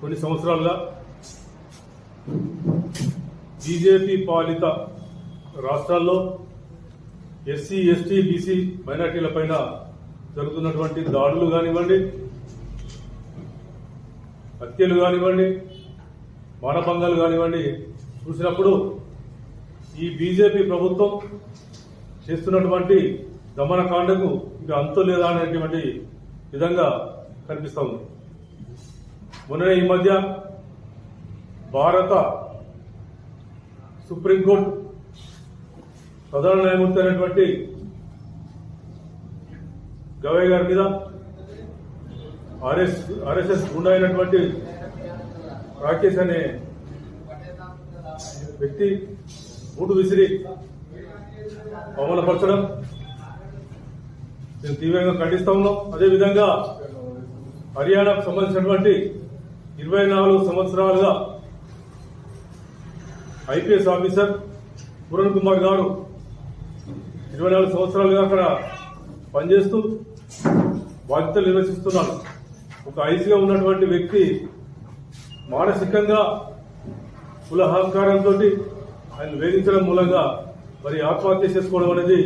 కొన్ని సంవత్సరాలుగా బీజేపీ పాలిత రాష్ట్రాల్లో ఎస్సీ ఎస్టీ బీసీ మైనార్టీల పైన జరుగుతున్నటువంటి దాడులు కానివ్వండి హత్యలు కానివ్వండి మానభంగాలు కానివ్వండి చూసినప్పుడు ఈ బీజేపీ ప్రభుత్వం చేస్తున్నటువంటి దమనకాండకు ఇంకా అంతు లేదా అనేటువంటి విధంగా కనిపిస్తా ఉంది. మొన్న ఈ మధ్య భారత సుప్రీంకోర్టు ప్రధాన న్యాయమూర్తి అయినటువంటి గవయ్ గారి మీద ఆర్ఎస్ ఆర్ఎస్ఎస్ గుండా అయినటువంటి రాకేష్ అనే వ్యక్తి బూటు విసిరి అమలుపరచడం మేము తీవ్రంగా ఖండిస్తా ఉన్నాం. అదేవిధంగా హర్యానాకు సంబంధించినటువంటి ఇరవై నాలుగు సంవత్సరాలుగా ఐపీఎస్ ఆఫీసర్ పూరణ్ కుమార్ గారు ఇరవై నాలుగు సంవత్సరాలుగా అక్కడ పనిచేస్తూ బాధ్యతలు నిర్వహిస్తున్నారు. ఒక ఐసీగా ఉన్నటువంటి వ్యక్తి మానసికంగా కులహంకారంతో ఆయన వేధించడం మూలంగా మరి ఆత్మహత్య చేసుకోవడం అనేది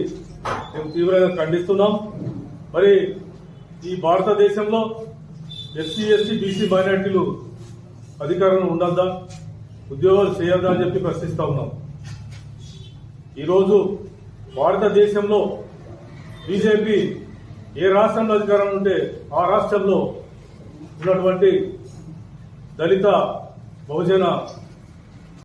మేము తీవ్రంగా ఖండిస్తున్నాం. మరి ఈ భారతదేశంలో ఎస్సీ ఎస్టీ బీసీ మైనార్టీలు అధికారంలో ఉండద్దా? ఉద్యోగాలు చేయొద్దా అని చెప్పి ప్రశ్నిస్తా ఉన్నాం. ఈరోజు భారతదేశంలో బీజేపీ ఏ రాష్ట్రంలో అధికారం ఉంటే ఆ రాష్ట్రంలో ఉన్నటువంటి దళిత బహుజన